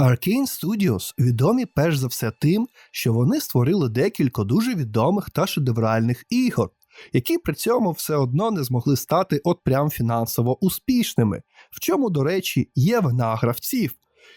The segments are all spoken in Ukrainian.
Arkane Studios відомі перш за все тим, що вони створили декілька дуже відомих та шедевральних ігор, які при цьому все одно не змогли стати от прям фінансово успішними, в чому, до речі, є вина гравців,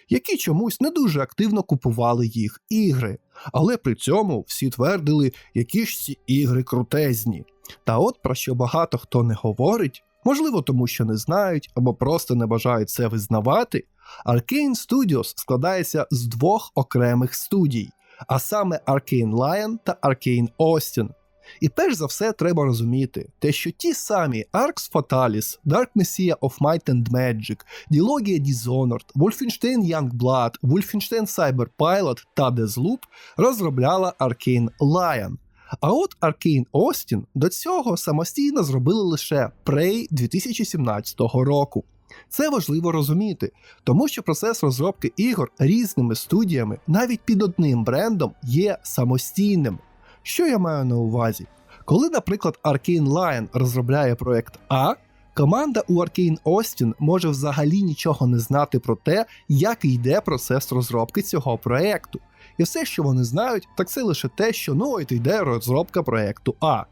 які чомусь не дуже активно купували їх ігри, але при цьому всі твердили, які ж ці ігри крутезні. Та от про що багато хто не говорить, можливо, тому що не знають або просто не бажають це визнавати. Arkane Studios складається з двох окремих студій, а саме Arkane Lion та Arkane Austin. І перш за все треба розуміти, те, що ті самі Arx Fatalis, Dark Messiah of Might and Magic, Dilogia Dishonored, Wolfenstein Youngblood, Wolfenstein Cyber Pilot та Deathloop розробляла Arkane Lion. А от Arkane Austin до цього самостійно зробили лише Prey 2017 року. Це важливо розуміти, тому що процес розробки ігор різними студіями, навіть під одним брендом, є самостійним. Що я маю на увазі? Коли, наприклад, Arkane Lion розробляє проект А, команда у Arkane Austin може взагалі нічого не знати про те, як йде процес розробки цього проекту. І все, що вони знають, так це лише те, що ну от йде розробка проекту А.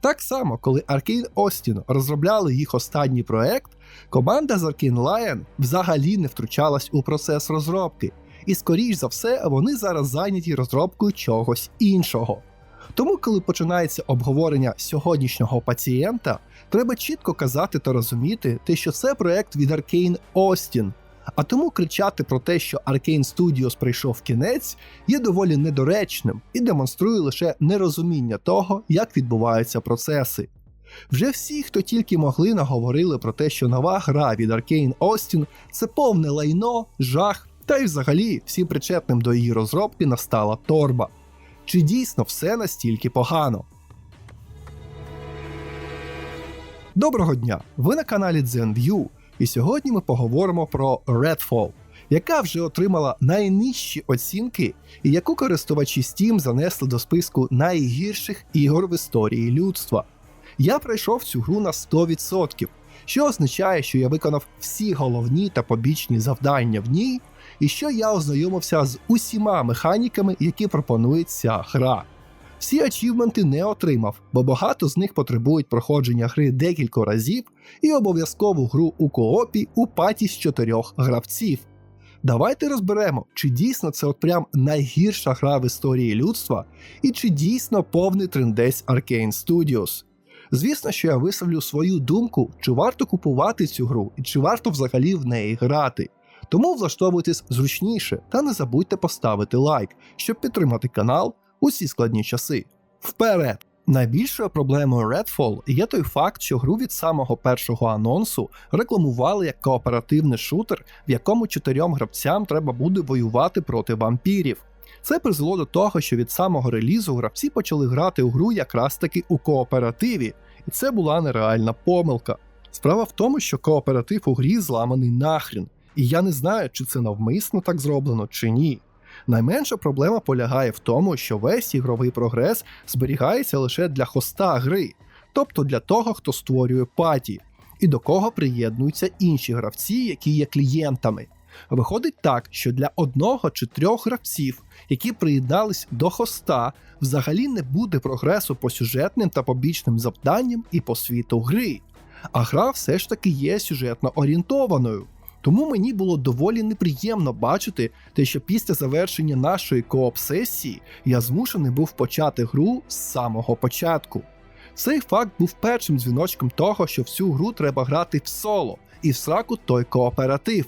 Так само, коли Arkane Austin розробляли їх останній проект, команда з Arkane Lion взагалі не втручалась у процес розробки, і скоріш за все вони зараз зайняті розробкою чогось іншого. Тому, коли починається обговорення сьогоднішнього пацієнта, треба чітко казати та розуміти, те, що це проект від Arkane Austin. А тому кричати про те, що Arkane Studios прийшов кінець, є доволі недоречним і демонструє лише нерозуміння того, як відбуваються процеси. Вже всі, хто тільки могли, наговорили про те, що нова гра від Arkane Austin це повне лайно, жах, та й взагалі всім причетним до її розробки настала торба. Чи дійсно все настільки погано? Доброго дня! Ви на каналі ZenView, і сьогодні ми поговоримо про Redfall, яка вже отримала найнижчі оцінки і яку користувачі Steam занесли до списку найгірших ігор в історії людства. Я пройшов цю гру на 100%, що означає, що я виконав всі головні та побічні завдання в ній, і що я ознайомився з усіма механіками, які пропонує ця гра. Всі ачівменти не отримав, бо багато з них потребують проходження гри декілька разів і обов'язкову гру у коопі у паті з чотирьох гравців. Давайте розберемо, чи дійсно це от прям найгірша гра в історії людства, і чи дійсно повний трендець Arkane Studios. Звісно, що я висловлю свою думку, чи варто купувати цю гру і чи варто взагалі в неї грати. Тому влаштовуйтесь зручніше та не забудьте поставити лайк, щоб підтримати канал у ці складні часи. Вперед! Найбільшою проблемою Redfall є той факт, що гру від самого першого анонсу рекламували як кооперативний шутер, в якому чотирьом гравцям треба буде воювати проти вампірів. Це призвело до того, що від самого релізу гравці почали грати у гру якраз таки у кооперативі, і це була нереальна помилка. Справа в тому, що кооператив у грі зламаний нахрін, і я не знаю, чи це навмисно так зроблено, чи ні. Найменша проблема полягає в тому, що весь ігровий прогрес зберігається лише для хоста гри, тобто для того, хто створює паті, і до кого приєднуються інші гравці, які є клієнтами. Виходить так, що для одного чи трьох гравців, які приєднались до хоста, взагалі не буде прогресу по сюжетним та побічним завданням і по світу гри. А гра все ж таки є сюжетно орієнтованою. Тому мені було доволі неприємно бачити те, що після завершення нашої кооп-сесії я змушений був почати гру з самого початку. Цей факт був першим дзвіночком того, що всю гру треба грати в соло і в сраку той кооператив.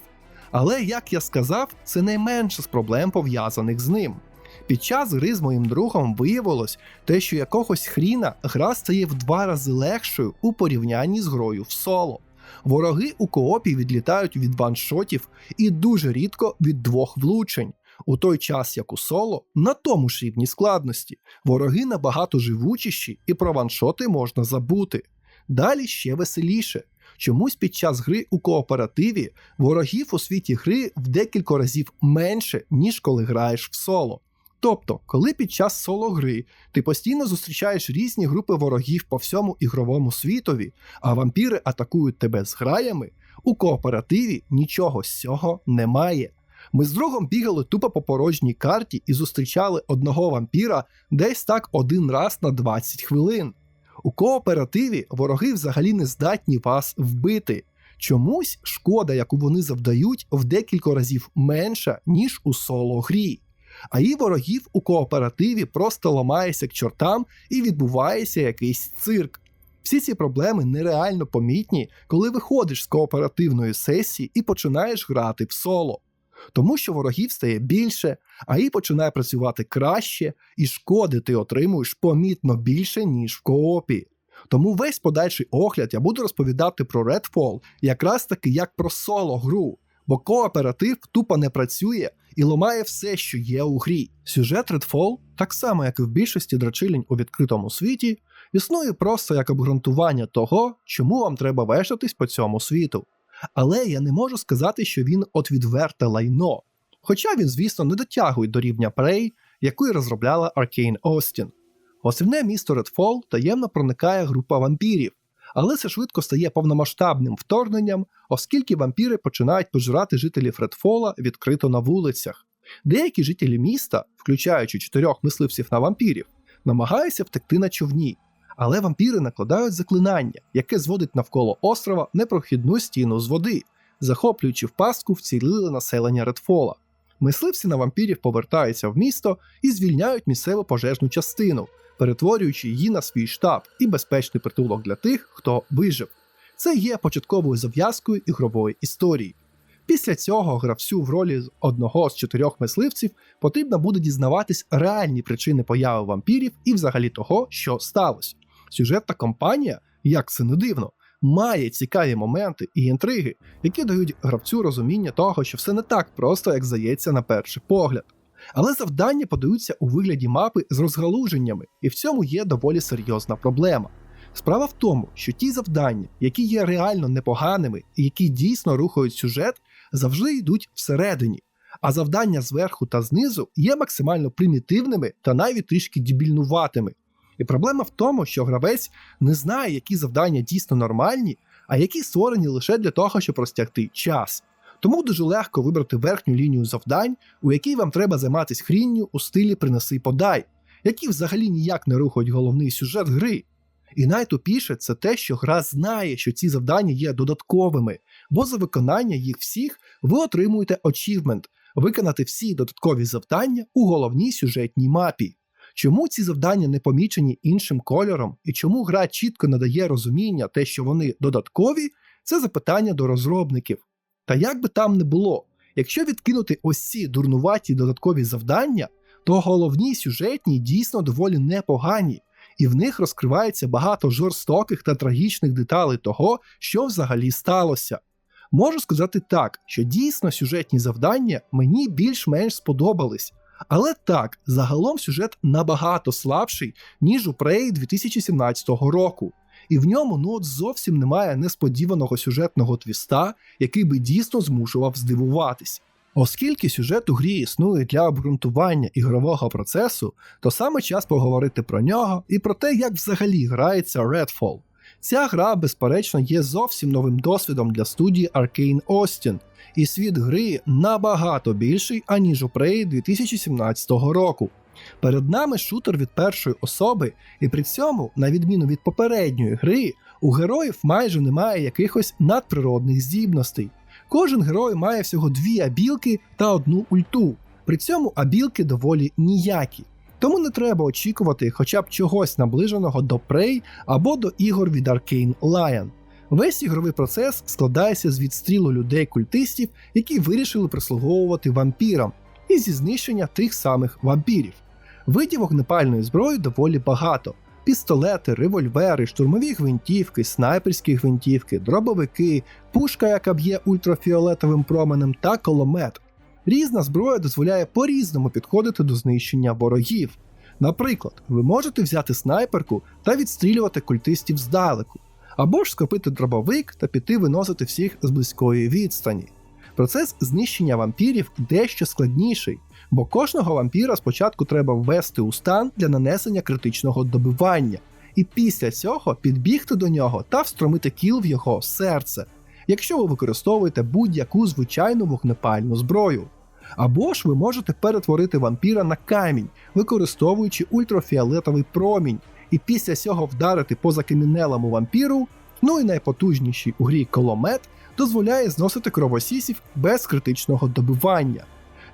Але, як я сказав, це найменше з проблем пов'язаних з ним. Під час гри з моїм другом виявилось те, що якогось хріна гра стає в два рази легшою у порівнянні з грою в соло. Вороги у коопі відлітають від ваншотів і дуже рідко від двох влучень. У той час, як у соло, на тому ж рівні складності, вороги набагато живучіші і про ваншоти можна забути. Далі ще веселіше. Чомусь під час гри у кооперативі ворогів у світі гри в декілька разів менше, ніж коли граєш в соло. Тобто, коли під час соло гри ти постійно зустрічаєш різні групи ворогів по всьому ігровому світові, а вампіри атакують тебе з граями, у кооперативі нічого з цього немає. Ми з другом бігали тупо по порожній карті і зустрічали одного вампіра десь так один раз на 20 хвилин. У кооперативі вороги взагалі не здатні вас вбити. Чомусь шкода, яку вони завдають, в декілька разів менша, ніж у соло грі. А і ворогів у кооперативі просто ламається к чортам і відбувається якийсь цирк. Всі ці проблеми нереально помітні, коли виходиш з кооперативної сесії і починаєш грати в соло. Тому що ворогів стає більше, а і починає працювати краще, і шкоди ти отримуєш помітно більше, ніж в коопі. Тому весь подальший огляд я буду розповідати про Redfall якраз таки як про соло гру, бо кооператив тупо не працює і ламає все, що є у грі. Сюжет Redfall, так само як і в більшості дрочилень у відкритому світі, існує просто як обґрунтування того, чому вам треба вештатись по цьому світу. Але я не можу сказати, що він от відверте лайно. Хоча він, звісно, не дотягує до рівня Prey, яку й розробляла Arcane Austin. Основне місто Redfall таємно проникає група вампірів, але це швидко стає повномасштабним вторгненням, оскільки вампіри починають пожирати жителів Редфола відкрито на вулицях. Деякі жителі міста, включаючи чотирьох мисливців на вампірів, намагаються втекти на човні, але вампіри накладають заклинання, яке зводить навколо острова непрохідну стіну з води, захоплюючи в пастку вціліле населення Редфола. Мисливці на вампірів повертаються в місто і звільняють місцеву пожежну частину, перетворюючи її на свій штаб і безпечний притулок для тих, хто вижив. Це є початковою зав'язкою ігрової історії. Після цього гравцю в ролі одного з чотирьох мисливців потрібно буде дізнаватись реальні причини появи вампірів і взагалі того, що сталося. Сюжетна кампанія, як це не дивно, має цікаві моменти і інтриги, які дають гравцю розуміння того, що все не так просто, як здається на перший погляд. Але завдання подаються у вигляді мапи з розгалуженнями, і в цьому є доволі серйозна проблема. Справа в тому, що ті завдання, які є реально непоганими і які дійсно рухають сюжет, завжди йдуть всередині, а завдання зверху та знизу є максимально примітивними та навіть трішки дебільнуватими. І проблема в тому, що гравець не знає, які завдання дійсно нормальні, а які створені лише для того, щоб розтягти час. Тому дуже легко вибрати верхню лінію завдань, у якій вам треба займатися хрінню у стилі принеси подай, які взагалі ніяк не рухають головний сюжет гри. І найтупіше це те, що гра знає, що ці завдання є додатковими, бо за виконання їх всіх ви отримуєте очівмент виконати всі додаткові завдання у головній сюжетній мапі. Чому ці завдання не помічені іншим кольором, і чому гра чітко надає розуміння те, що вони додаткові, це запитання до розробників. Та як би там не було, якщо відкинути ось ці дурнуваті додаткові завдання, то головні сюжетні дійсно доволі непогані, і в них розкривається багато жорстоких та трагічних деталей того, що взагалі сталося. Можу сказати так, що дійсно сюжетні завдання мені більш-менш сподобались. Але так, загалом сюжет набагато слабший, ніж у Prey 2017 року. І в ньому ну от зовсім немає несподіваного сюжетного твіста, який би дійсно змушував здивуватись. Оскільки сюжет у грі існує для обґрунтування ігрового процесу, то саме час поговорити про нього і про те, як взагалі грається Redfall. Ця гра, безперечно, є зовсім новим досвідом для студії Arcane Austin, і світ гри набагато більший, аніж у Prey 2017 року. Перед нами шутер від першої особи, і при цьому, на відміну від попередньої гри, у героїв майже немає якихось надприродних здібностей. Кожен герой має всього дві абілки та одну ульту. При цьому абілки доволі ніякі. Тому не треба очікувати хоча б чогось наближеного до Prey або до ігор від Arcane Lion. Весь ігровий процес складається з відстрілу людей-культистів, які вирішили прислуговувати вампірам, і зі знищення тих самих вампірів. Видів вогнепальної зброї доволі багато: пістолети, револьвери, штурмові гвинтівки, снайперські гвинтівки, дробовики, пушка, яка б'є ультрафіолетовим променем, та коломет. Різна зброя дозволяє по-різному підходити до знищення ворогів. Наприклад, ви можете взяти снайперку та відстрілювати культистів здалеку, або ж скопити дробовик та піти виносити всіх з близької відстані. Процес знищення вампірів дещо складніший, бо кожного вампіра спочатку треба ввести у стан для нанесення критичного добивання, і після цього підбігти до нього та встромити кіл в його серце, якщо ви використовуєте будь-яку звичайну вогнепальну зброю. Або ж ви можете перетворити вампіра на камінь, використовуючи ультрафіолетовий промінь, і після цього вдарити по закамінелому вампіру. Ну і найпотужніший у грі коломет дозволяє зносити кровосісів без критичного добивання.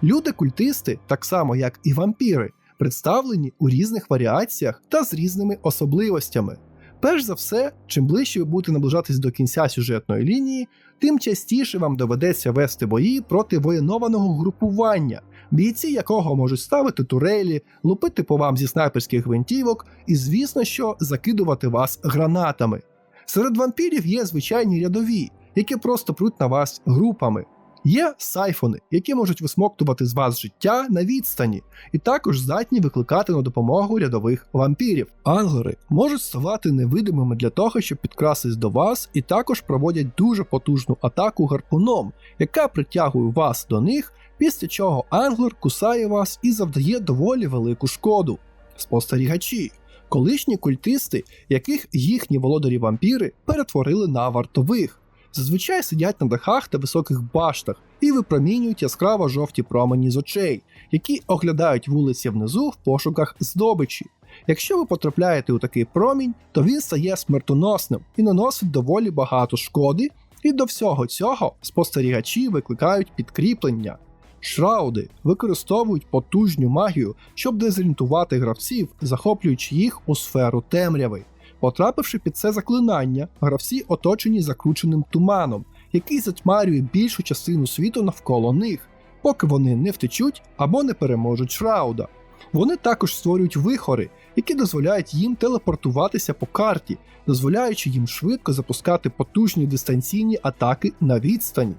Люди-культисти, так само як і вампіри, представлені у різних варіаціях та з різними особливостями. Перш за все, чим ближче ви будете наближатись до кінця сюжетної лінії, тим частіше вам доведеться вести бої проти воєнованого групування, бійці якого можуть ставити турелі, лупити по вам зі снайперських гвинтівок і, звісно, що закидувати вас гранатами. Серед вампірів є звичайні рядові, які просто пруть на вас групами. Є сайфони, які можуть висмоктувати з вас життя на відстані, і також здатні викликати на допомогу рядових вампірів. Ангери можуть ставати невидимими для того, щоб підкрастись до вас, і також проводять дуже потужну атаку гарпуном, яка притягує вас до них, після чого ангер кусає вас і завдає доволі велику шкоду. Спостерігачі. Колишні культисти, яких їхні володарі вампіри перетворили на вартових зазвичай сидять на дахах та високих баштах і випромінюють яскраво жовті промені з очей, які оглядають вулиці внизу в пошуках здобичі. Якщо ви потрапляєте у такий промінь, то він стає смертоносним і наносить доволі багато шкоди, і до всього цього спостерігачі викликають підкріплення. Шрауди використовують потужню магію, щоб дезорієнтувати гравців, захоплюючи їх у сферу темряви. Потрапивши під це заклинання, гравці оточені закрученим туманом, який затьмарює більшу частину світу навколо них, поки вони не втечуть або не переможуть Шрауда. Вони також створюють вихори, які дозволяють їм телепортуватися по карті, дозволяючи їм швидко запускати потужні дистанційні атаки на відстані.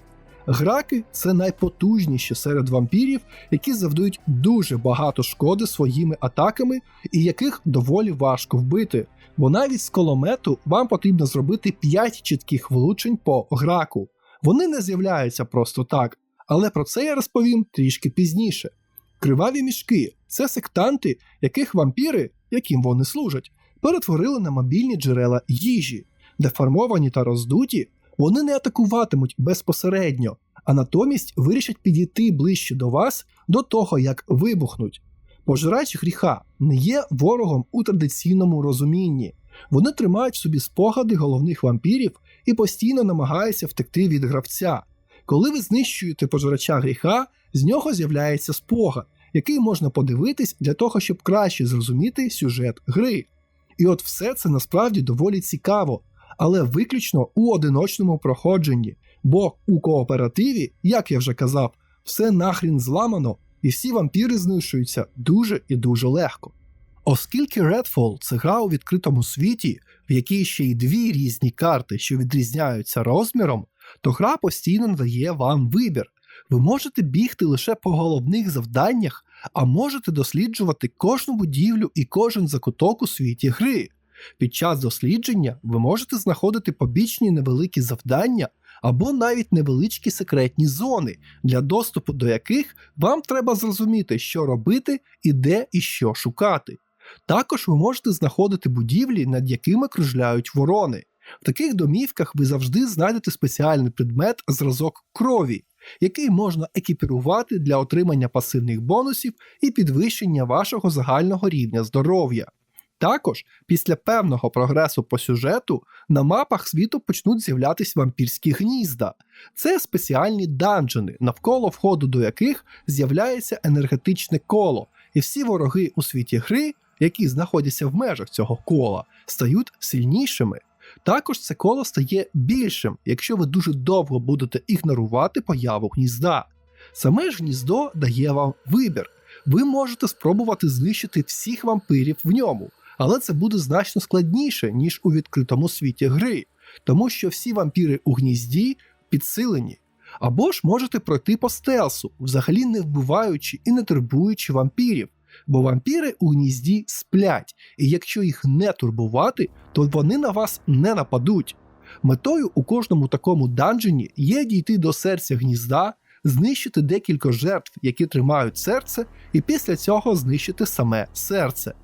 Граки це найпотужніші серед вампірів, які завдають дуже багато шкоди своїми атаками і яких доволі важко вбити, бо навіть з коломету вам потрібно зробити 5 чітких влучень по граку. Вони не з'являються просто так, але про це я розповім трішки пізніше. Криваві мішки це сектанти, яких вампіри, яким вони служать, перетворили на мобільні джерела їжі, деформовані та роздуті, вони не атакуватимуть безпосередньо, а натомість вирішать підійти ближче до вас до того, як вибухнуть. Пожирач гріха не є ворогом у традиційному розумінні. Вони тримають в собі спогади головних вампірів і постійно намагаються втекти від гравця. Коли ви знищуєте пожирача гріха, з нього з'являється спогад, який можна подивитись для того, щоб краще зрозуміти сюжет гри. І от все це насправді доволі цікаво, але виключно у одиночному проходженні, бо у кооперативі, як я вже казав, все нахрін зламано, і всі вампіри знищуються дуже і дуже легко. Оскільки Redfall це гра у відкритому світі, в якій ще й дві різні карти, що відрізняються розміром, то гра постійно надає вам вибір. Ви можете бігти лише по головних завданнях, а можете досліджувати кожну будівлю і кожен закуток у світі гри. Під час дослідження ви можете знаходити побічні невеликі завдання або навіть невеличкі секретні зони, для доступу до яких вам треба зрозуміти, що робити і де і що шукати. Також ви можете знаходити будівлі, над якими кружляють ворони. В таких домівках ви завжди знайдете спеціальний предмет зразок крові, який можна екіпірувати для отримання пасивних бонусів і підвищення вашого загального рівня здоров'я. Також після певного прогресу по сюжету на мапах світу почнуть з'являтися вампірські гнізда. Це спеціальні данжени, навколо входу до яких з'являється енергетичне коло, і всі вороги у світі гри, які знаходяться в межах цього кола, стають сильнішими. Також це коло стає більшим, якщо ви дуже довго будете ігнорувати появу гнізда. Саме ж гніздо дає вам вибір. Ви можете спробувати знищити всіх вампирів в ньому але це буде значно складніше, ніж у відкритому світі гри, тому що всі вампіри у гнізді підсилені. Або ж можете пройти по стелсу, взагалі не вбиваючи і не турбуючи вампірів, бо вампіри у гнізді сплять, і якщо їх не турбувати, то вони на вас не нападуть. Метою у кожному такому данжені є дійти до серця гнізда, знищити декілька жертв, які тримають серце, і після цього знищити саме серце.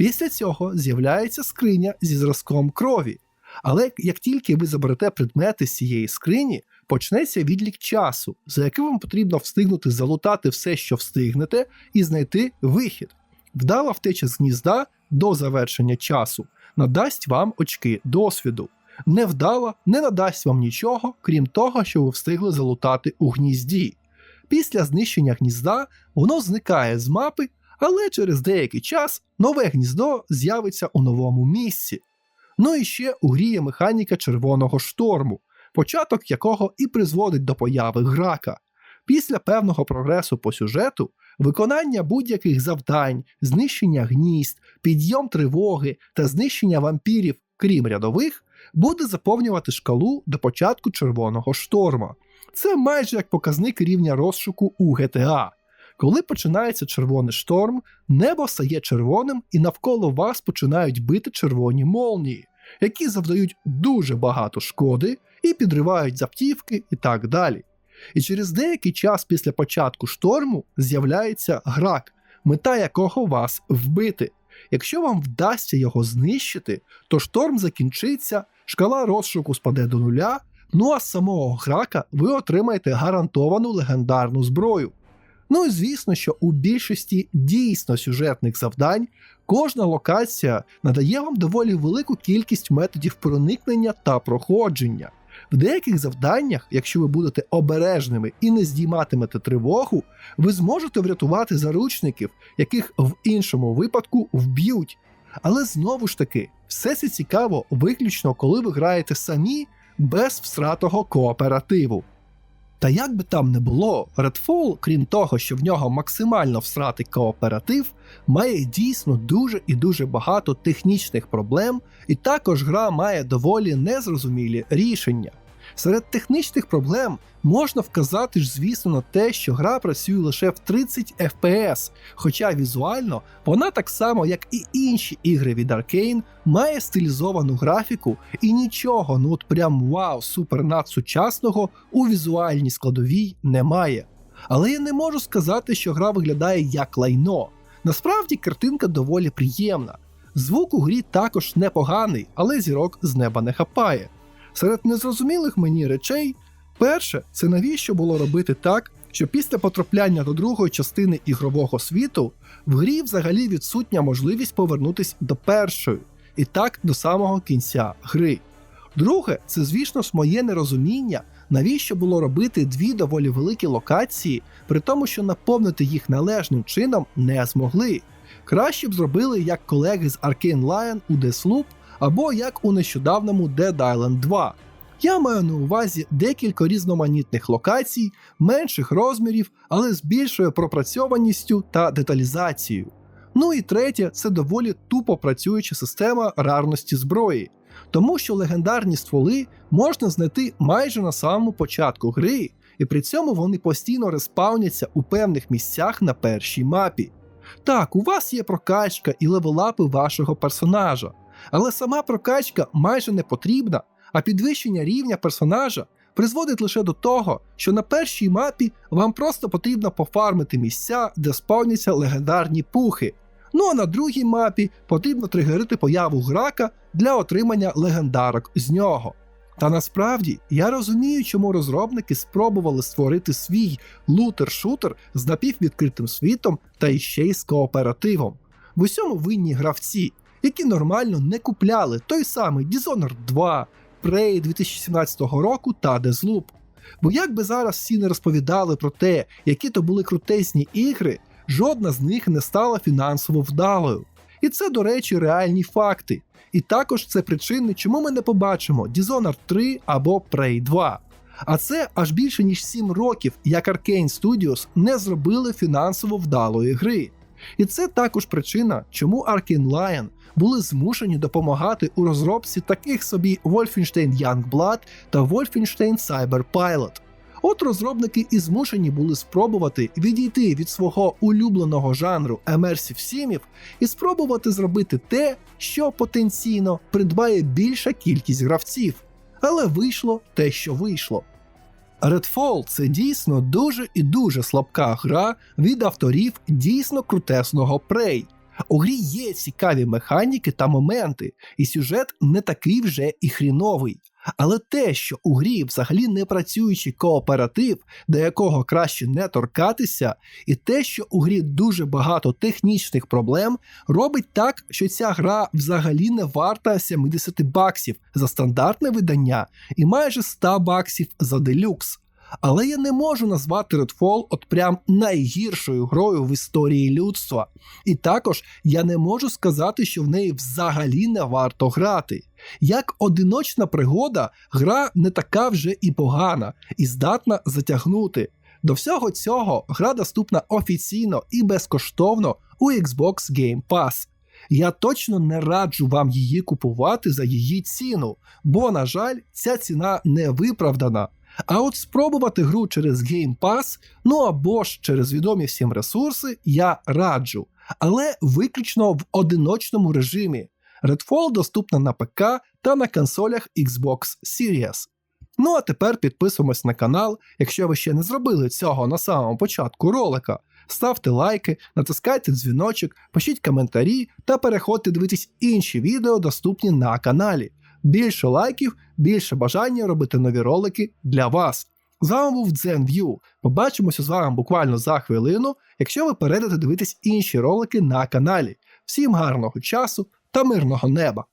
Після цього з'являється скриня зі зразком крові. Але як тільки ви заберете предмети з цієї скрині, почнеться відлік часу, за яким вам потрібно встигнути залутати все, що встигнете, і знайти вихід. Вдала втеча з гнізда до завершення часу надасть вам очки досвіду. Невдала не надасть вам нічого, крім того, що ви встигли залутати у гнізді. Після знищення гнізда воно зникає з мапи, але через деякий час нове гніздо з'явиться у новому місці. Ну і ще у грі є механіка червоного шторму, початок якого і призводить до появи грака. Після певного прогресу по сюжету, виконання будь-яких завдань, знищення гнізд, підйом тривоги та знищення вампірів, крім рядових, буде заповнювати шкалу до початку червоного шторма. Це майже як показник рівня розшуку у GTA. Коли починається червоний шторм, небо стає червоним і навколо вас починають бити червоні молнії, які завдають дуже багато шкоди і підривають заптівки і так далі. І через деякий час після початку шторму з'являється грак, мета якого вас вбити. Якщо вам вдасться його знищити, то шторм закінчиться, шкала розшуку спаде до нуля, ну а з самого грака ви отримаєте гарантовану легендарну зброю. Ну і звісно, що у більшості дійсно сюжетних завдань кожна локація надає вам доволі велику кількість методів проникнення та проходження. В деяких завданнях, якщо ви будете обережними і не здійматимете тривогу, ви зможете врятувати заручників, яких в іншому випадку вб'ють. Але знову ж таки, все це цікаво виключно, коли ви граєте самі без всратого кооперативу. Та як би там не було, Redfall, крім того, що в нього максимально всратий кооператив, має дійсно дуже і дуже багато технічних проблем, і також гра має доволі незрозумілі рішення. Серед технічних проблем можна вказати ж, звісно, на те, що гра працює лише в 30 FPS, хоча візуально вона так само, як і інші ігри від Arkane, має стилізовану графіку і нічого, ну от прям вау, супер надсучасного у візуальній складовій немає. Але я не можу сказати, що гра виглядає як лайно. Насправді картинка доволі приємна. Звук у грі також непоганий, але зірок з неба не хапає. Серед незрозумілих мені речей, перше, це навіщо було робити так, що після потрапляння до другої частини ігрового світу в грі взагалі відсутня можливість повернутися до першої, і так до самого кінця гри. Друге, це, звісно ж, моє нерозуміння, навіщо було робити дві доволі великі локації, при тому, що наповнити їх належним чином не змогли. Краще б зробили як колеги з Arkane Lion у Deathloop, або як у нещодавному Dead Island 2. Я маю на увазі декілька різноманітних локацій, менших розмірів, але з більшою пропрацьованістю та деталізацією. Ну і третє, це доволі тупо працююча система рарності зброї, тому що легендарні стволи можна знайти майже на самому початку гри, і при цьому вони постійно респауняться у певних місцях на першій мапі. Так, у вас є прокачка і левелапи вашого персонажа, але сама прокачка майже не потрібна, а підвищення рівня персонажа призводить лише до того, що на першій мапі вам просто потрібно пофармити місця, де спавняться легендарні пухи. Ну а на другій мапі потрібно тригерити появу грака для отримання легендарок з нього. Та насправді я розумію, чому розробники спробували створити свій лутер-шутер з напіввідкритим світом та іще й з кооперативом. В усьому винні гравці, які нормально не купляли той самий Dishonored 2, Prey 2017 року та Deathloop. Бо як би зараз всі не розповідали про те, які то були крутесні ігри, жодна з них не стала фінансово вдалою. І це, до речі, реальні факти. І також це причини, чому ми не побачимо Dishonored 3 або Prey 2. А це аж більше ніж 7 років, як Arkane Studios не зробили фінансово вдалої гри. І це також причина, чому Arkane Lion були змушені допомагати у розробці таких собі Wolfenstein Youngblood та Wolfenstein Cyber Pilot. От розробники і змушені були спробувати відійти від свого улюбленого жанру Immersive сімів і спробувати зробити те, що потенційно придбає більша кількість гравців. Але вийшло те, що вийшло. Redfall це дійсно дуже і дуже слабка гра від авторів дійсно крутесного Prey. У грі є цікаві механіки та моменти, і сюжет не такий вже і хріновий. Але те, що у грі взагалі не працюючий кооператив, до якого краще не торкатися, і те, що у грі дуже багато технічних проблем, робить так, що ця гра взагалі не варта 70 баксів за стандартне видання і майже 100 баксів за делюкс. Але я не можу назвати Redfall от прям найгіршою грою в історії людства. І також я не можу сказати, що в неї взагалі не варто грати. Як одиночна пригода, гра не така вже і погана, і здатна затягнути. До всього цього гра доступна офіційно і безкоштовно у Xbox Game Pass. Я точно не раджу вам її купувати за її ціну, бо, на жаль, ця ціна не виправдана. А от спробувати гру через Game Pass, ну або ж через відомі всім ресурси, я раджу, але виключно в одиночному режимі. Redfall доступна на ПК та на консолях Xbox Series. Ну а тепер підписуємось на канал, якщо ви ще не зробили цього на самому початку ролика. Ставте лайки, натискайте дзвіночок, пишіть коментарі та переходьте дивитись інші відео, доступні на каналі. Більше лайків, більше бажання робити нові ролики для вас. З вами був ZenView. Побачимося з вами буквально за хвилину, якщо ви перейдете дивитись інші ролики на каналі. Всім гарного часу та мирного неба!